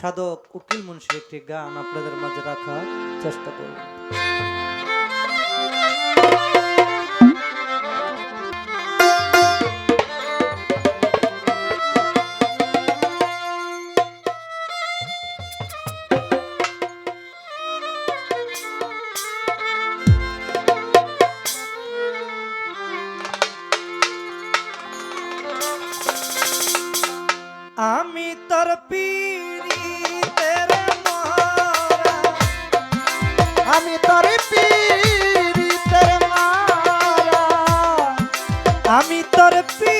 সাধক উকিল মুন্সির একটি গান আপনাদের মাঝে রাখার চেষ্টা করব। আমি তোর পীড়িতের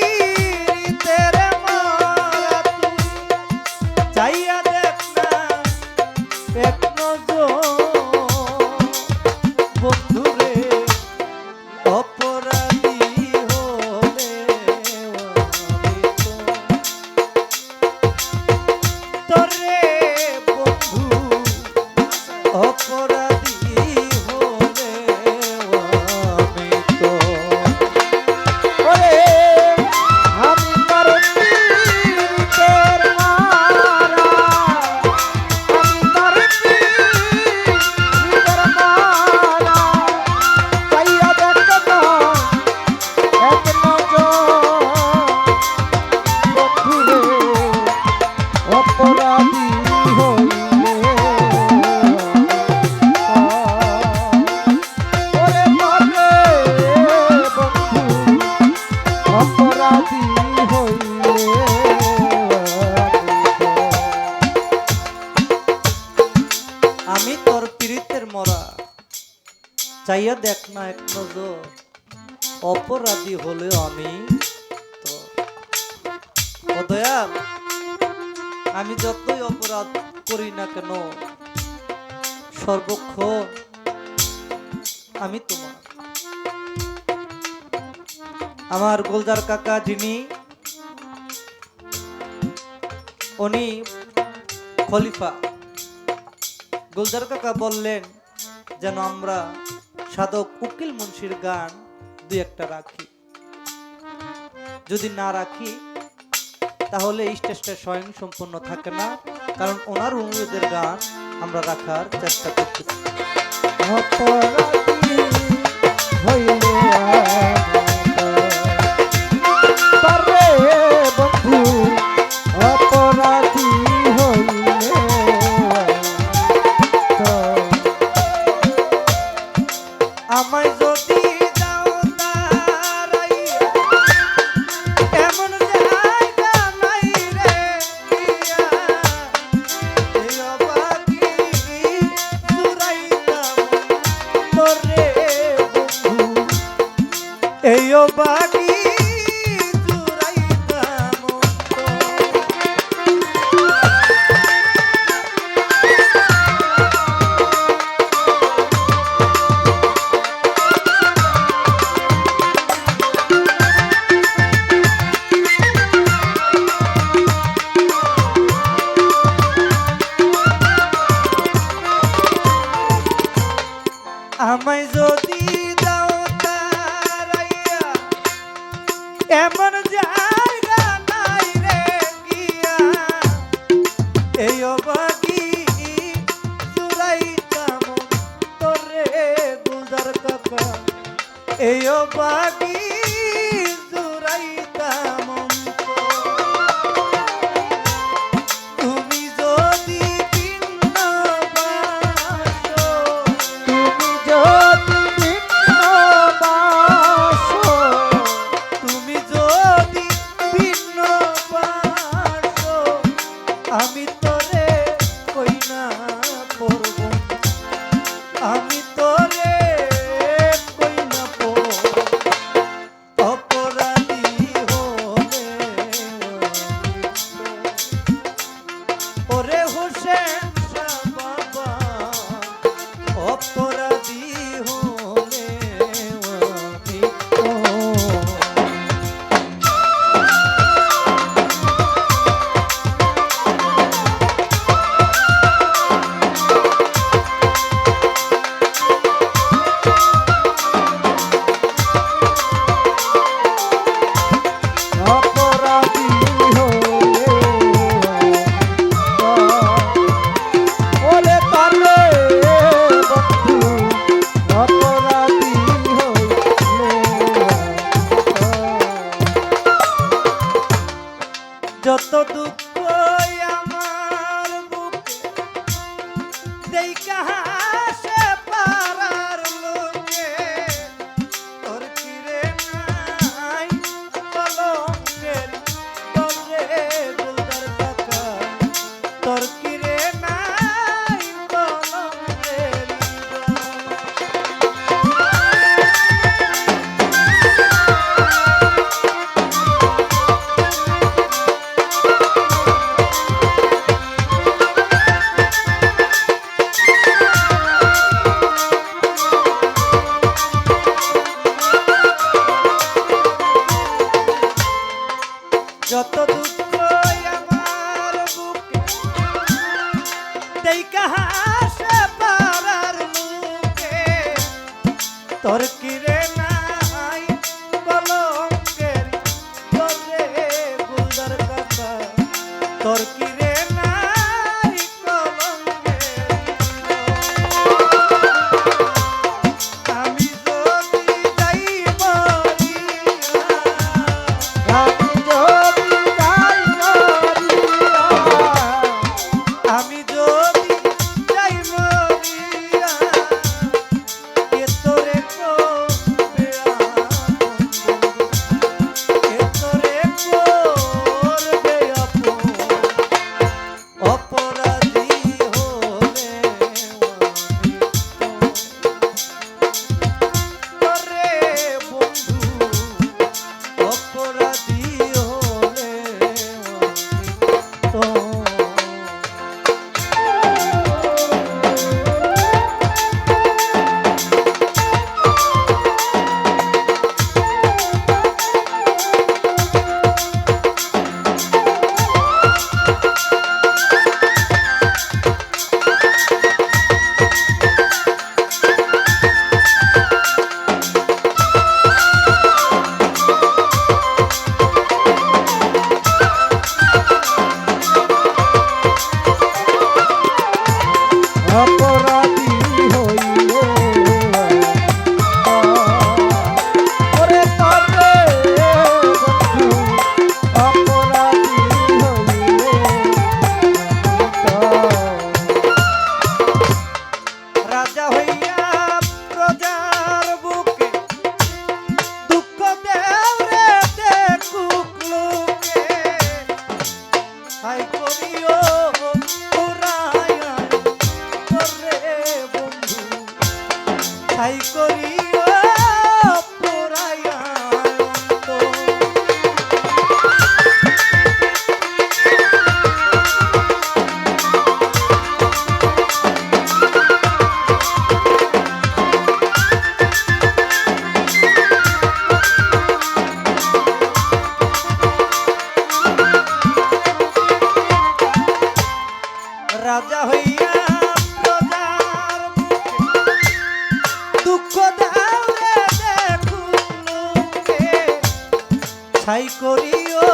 চাইয়া দেখ না এক নজর। অপরাধী হলেও আমি তো দয়াল, আমি যতই অপরাধ করি না কেন, সর্বক্ষণ আমি তোমার। আমার গোলজার কাকা যিনি, উনি খলিফা। গুলজার কাকা বললেন, যেন আমরা সাধক উকিল মুন্সির গান দুই একটা রাখি। যদি না রাখি, তাহলে স্টেজটা স্বয়ং সম্পূর্ণ থাকে না, কারণ ওনার অনুরোধের গান আমরা রাখার চেষ্টা করতেছি। এমন জায়গা নাই রে গিয়া। এই অবাগি জুড়াইতাম তোরে গুলজার কাকা এই অবাগি কই করব আমি তোরে যত দুঃখ আমার বুকে। দেই কাহাসে পারার মুখে। তোর কিরে নাই বলঙ্গের তোরে গুলদার কথা। তোর কি অপরাধ রাজা হইয়া প্রজার দুঃখ দাও রে দেখুন সাই করিও